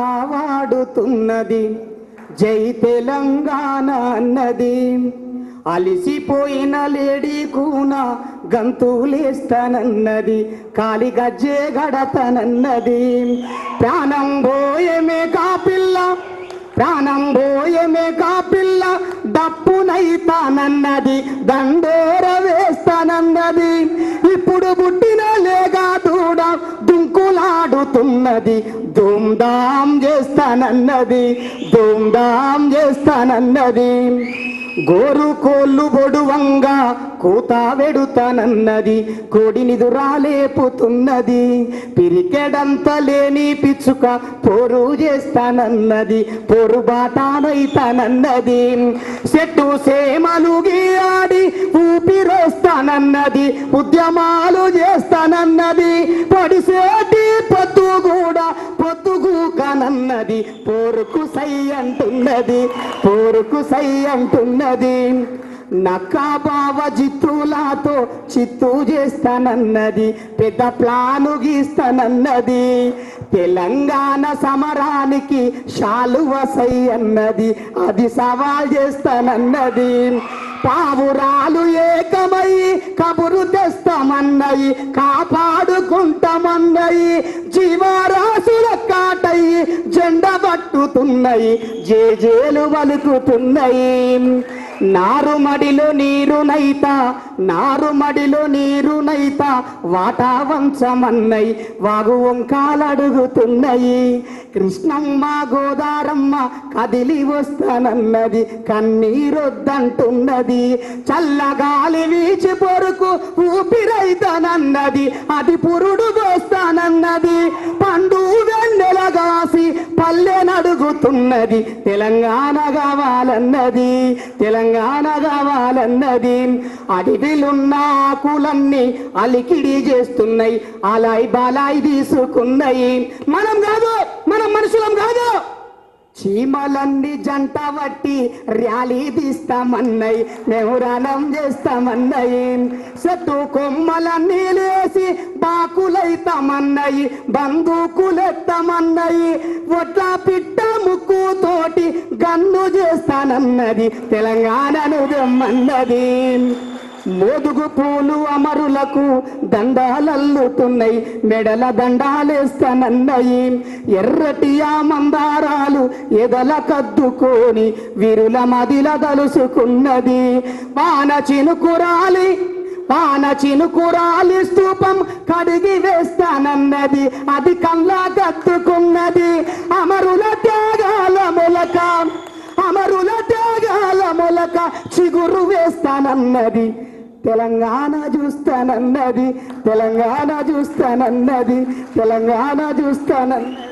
పాట వాడుతున్నది జై తెలంగాణ అన్నది. అలిసిపోయిన లేడీ కూన గంతులేస్తానన్నది కాలి గజ్జే గడతనన్నది. ప్రాణం పోయమే కాపిల్ల ప్రాణం పోయమే కాపిల్ల డప్పునైతానన్నది దండోర వేస్తానన్నది. ఇప్పుడు పుట్టిన లేగా దూడ దుంకులాడుతున్నది. ధూమ్ధాం చేస్తానన్నది ధూమ్ధాం చేస్తానన్నది. గోరు కోళ్ళు బొడువంగా కూత వెడుతానన్నది కోడిని దురాలేపుతున్నది పిరికెడంత లేని పిచ్చుక పోరు చేస్తానన్నది పోరు బాటానైతానన్నది. చెట్టు సేమలు గీయాడి ఊపిరోస్తానన్నది ఉద్యమాలు చేస్తానన్నది పడిసే పొద్దుగూకనన్నది పోరుకు సై అంటున్నది పోరుకు సై అంటున్నది. నక్కా బావ జిత్తులాతో చిత్తు చేస్తానన్నది పెద్ద ప్లాను గీస్తానన్నది. తెలంగాణ సమరానికి శాలువ సై అన్నది అది సవాల్ చేస్తానన్నది. పావురాలు ఏకమై కబురు తెస్తామన్నయి కాపాడుకుంటామన్నయి జీవరాశుల కాటయి జెండ పట్టుతున్నాయి జేజేలు వలుకుతున్నాయి నారుమడిలో నీరునైత నారుమడిలో నీరునైత వాటా వంచమన్నై వాగు వంకాలడుగుతున్నాయి కృష్ణమ్మ గోదారమ్మ కదిలి వస్తానన్నది కన్నీరొద్దంటున్నది. చల్లగాలి వీచి పొరుకు ఊపిరైతానన్నది అది పురుడు పోస్తానన్నది. పండు వెన్నెలగాసి పల్లె నడుగుతున్నది తెలంగాణ కావాలన్నది తెలంగాణ కావాలన్నది. అడవిలున్న ఆకులన్నీ అలికిడి చేస్తున్నాయి అలాయి బాలాయి తీసుకున్నాయి మనం కాదు చీమలన్నీ జంట బట్టి ర్యాలీ తీస్తామన్నాయి రణం చేస్తామన్నాయి చెట్టు కొమ్మలన్నీ లేసి బాకులైతామన్నాయి బందూకులెత్తామన్నాయి ఒట్ల పిట్ట ముక్కు తోటి గన్ను చేస్తానన్నది తెలంగాణను దమ్మన్నది మోదుగు పూలు అమరులకు దండాలల్లుతున్నాయి. మెడల దండాలేస్తానన్నయి. ఎర్రటి ఆ మందారాలు ఎదల కద్దుకొని విరుల మదిల దలుసుకున్నది వాన చినుకురాలి పాన చినుకురాలి స్తూపం కడిగి వేస్తానన్నది. అది కల్లా కత్తుకున్నది. అమరుల త్యాగాల మూలక అమరుల త్యాగాల చిగురు వేస్తానన్నది. తెలంగాణ చూస్తానన్నది. తెలంగాణ చూస్తానన్నది. తెలంగాణ చూస్తానన్నది.